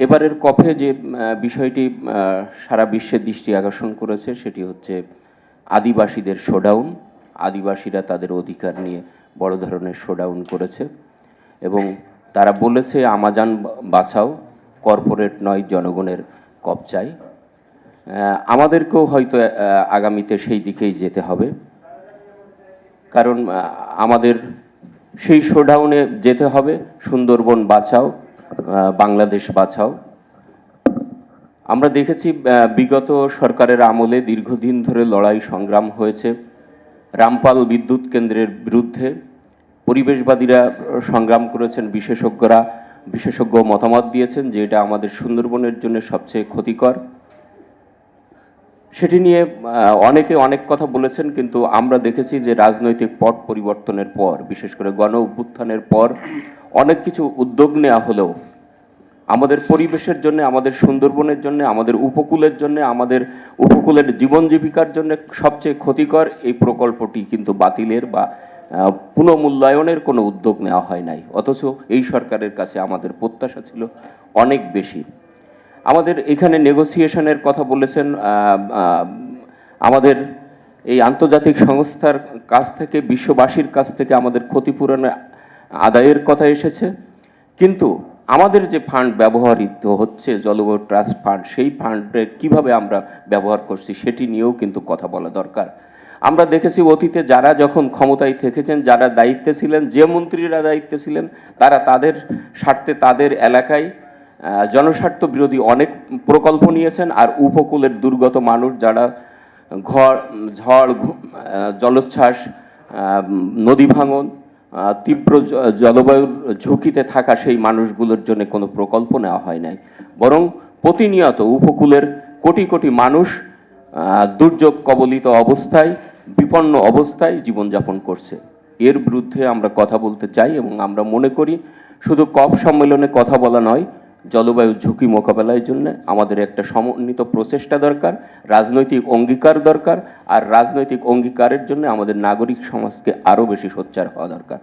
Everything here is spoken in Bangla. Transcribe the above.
এবারের কফে যে বিষয়টি সারা বিশ্বের দৃষ্টি আকর্ষণ করেছে সেটি হচ্ছে আদিবাসীদের শোডাউন আদিবাসীরা তাদের অধিকার নিয়ে বড় ধরনের শোডাউন করেছে এবং তারা বলেছে আমাজান বাঁচাও কর্পোরেট নয় জনগণের কবচায় আহ, আমাদেরকেও হয়তো আগামীতে সেই দিকেই যেতে হবে। কারণ আমাদের সেই শোডাউনে যেতে হবে। সুন্দরবন বাঁচাও বাংলাদেশ বাঁচাও। আমরা দেখেছি বিগত সরকারের আমলে দীর্ঘদিন ধরে লড়াই সংগ্রাম হয়েছে রামপাল বিদ্যুৎ কেন্দ্রের বিরুদ্ধে। পরিবেশবাদীরা সংগ্রাম করেছেন, বিশেষজ্ঞরা বিশেষজ্ঞ মতামত দিয়েছেন যে এটা আমাদের সুন্দরবনের জন্য সবচেয়ে ক্ষতিকর। সেটি নিয়ে অনেকে অনেক কথা বলেছেন, কিন্তু আমরা দেখেছি যে রাজনৈতিক পট পরিবর্তনের পর, বিশেষ করে গণ অভ্যুত্থানের পর, অনেক কিছু উদ্যোগ নেওয়া হলেও, আমাদের পরিবেশের জন্য, আমাদের সুন্দরবনের জন্য, আমাদের উপকূলের জন্য, আমাদের উপকূলের জীবন জীবিকার জন্য সবচেয়ে ক্ষতিকর এই প্রকল্পটি কিন্তু বাতিলের বা পুনঃমূল্যায়নের কোনো উদ্যোগ নেওয়া হয় নাই। অথচ এই সরকারের কাছে আমাদের প্রত্যাশা ছিল অনেক বেশি। আমাদের এখানে নেগোসিয়েশনের কথা বলেছেন আমাদের এই আন্তর্জাতিক সংস্থার কাছ থেকে, বিশ্ববাসীর কাছ থেকে আমাদের ক্ষতিপূরণের আদায়ের কথা এসেছে। কিন্তু আমাদের যে ফান্ড ব্যবহৃত হচ্ছে, জলবায়ু ট্রাস্ট ফান্ড, সেই ফান্ডে কীভাবে আমরা ব্যবহার করছি সেটি নিয়েও কিন্তু কথা বলা দরকার। আমরা দেখেছি অতীতে যারা যখন ক্ষমতায় থেকেছেন, যারা দায়িত্বে ছিলেন, যে মন্ত্রীরা দায়িত্বে ছিলেন, তারা তাদের স্বার্থে তাদের এলাকায় জনস্বার্থ বিরোধী অনেক প্রকল্প নিয়েছেন আর উপকূলের দুর্গত মানুষ যারা ঘর, ঝড় জলোচ্ছ্বাস নদী ভাঙন তীব্র জলবায়ুর ঝুঁকিতে থাকা সেই মানুষগুলোর জন্য কোনো প্রকল্প নেওয়া হয় নাই। বরং প্রতিনিয়ত উপকূলের কোটি কোটি মানুষ দুর্যোগ কবলিত অবস্থায়, বিপন্ন অবস্থায় জীবনযাপন করছে। এর বিরুদ্ধে আমরা কথা বলতে চাই এবং আমরা মনে করি শুধু কপ সম্মেলনে কথা বলা নয় জলবায়ু ঝুঁকি মোকাবেলার জন্য আমাদের একটা সমন্বিত প্রচেষ্টা দরকার, রাজনৈতিক অঙ্গীকার দরকার, আর রাজনৈতিক অঙ্গীকারের জন্য আমাদের নাগরিক সমাজকে আরও বেশি সোচ্চার হওয়া দরকার।